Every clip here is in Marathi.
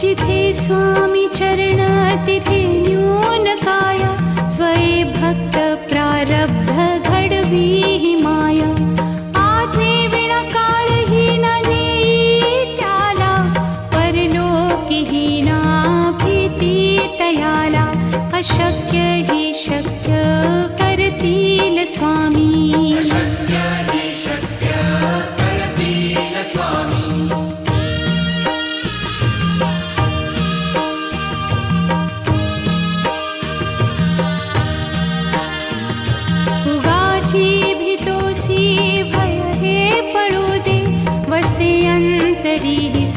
जिथे स्वामी चरण तिथे न्यून काया स्वये भक्त प्रारब्ध घडवी ही माया आज्ञे विणा काळही न त्याला परलोकही ना तयाला अशक्य ही शक्य करतील स्वामी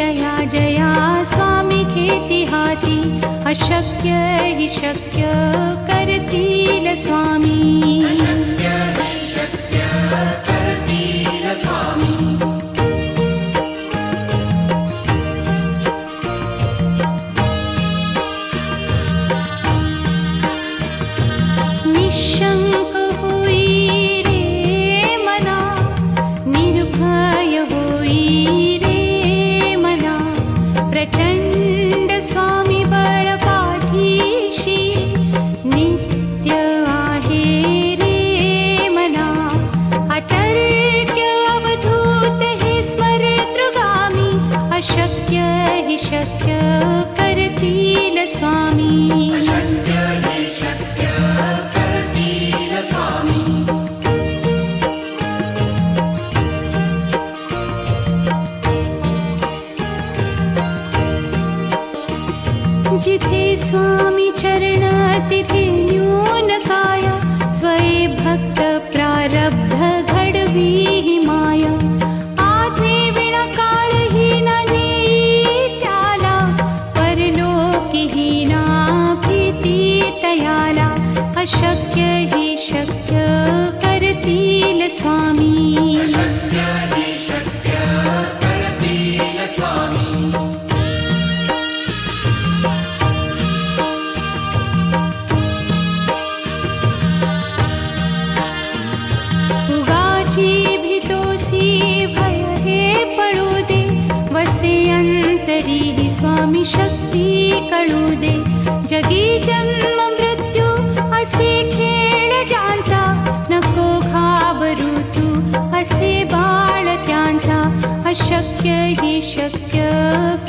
सीतया जया स्वामी खेती हाथी अशक्य ही शक्य करती स्वामी अशक्य ही शक्य करती स्वामी तयाला अशक्य ही शक्य करतील स्वामी अशक्य ही शक्य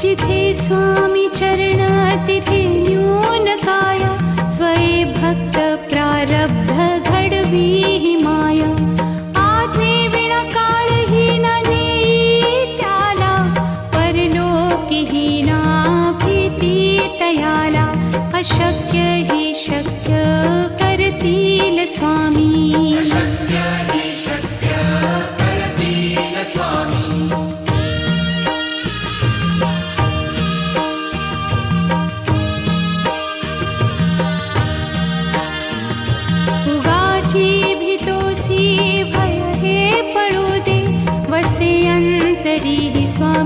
जिते स्वामी चरणातिथिन्यूनकाय स्वरे भक्तप्रारब्धघीहि माया त्याला विणाकालहीना नीत्याला परलोकिहीना प्रीति तयाला अशक्य ही शक्य करतील स्वामी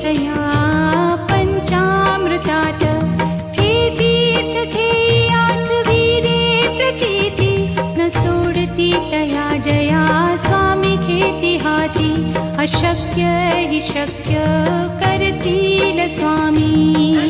सया पञ्चामृतात् खेती धेयान् वीरे प्रचेति न सोडति तया जया स्वामी हाती अशक्य हि शक्य करति स्वामी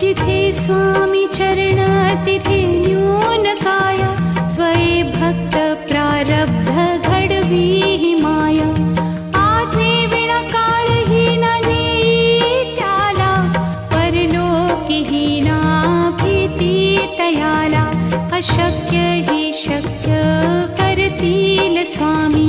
जिथे स्वामी चरणातिथिन्यूनकाय स्वये भक्तप्रारब्धगढवी माया आत्मीणकालहीना नीत्याला परलोकिहीना प्रीति तयाला अशक्य हि शक्य करतील स्वामी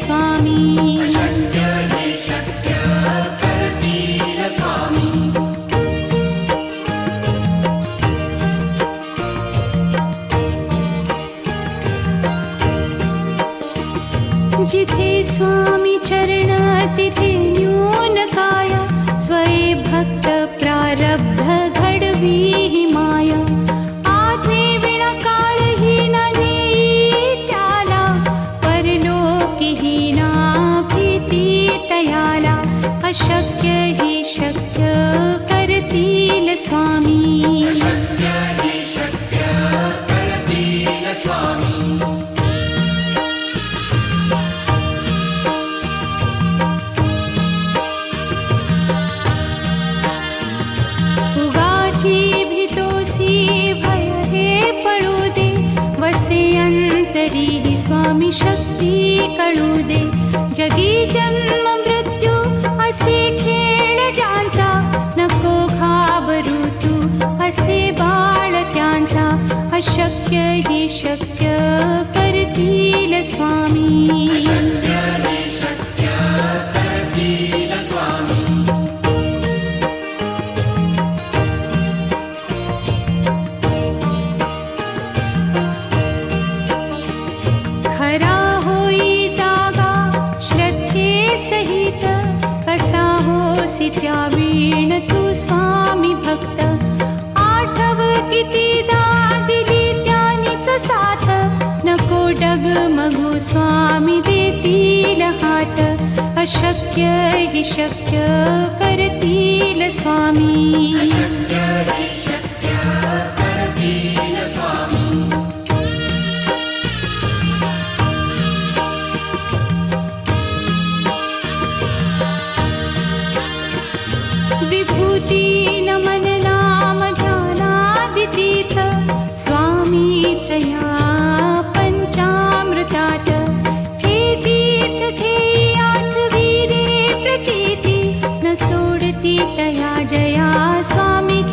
स्वामी अशक्य शक्य करतील स्वामी अशक्य हिशक्य करतील स्वामी विभूतीन मननाम स्वामी चया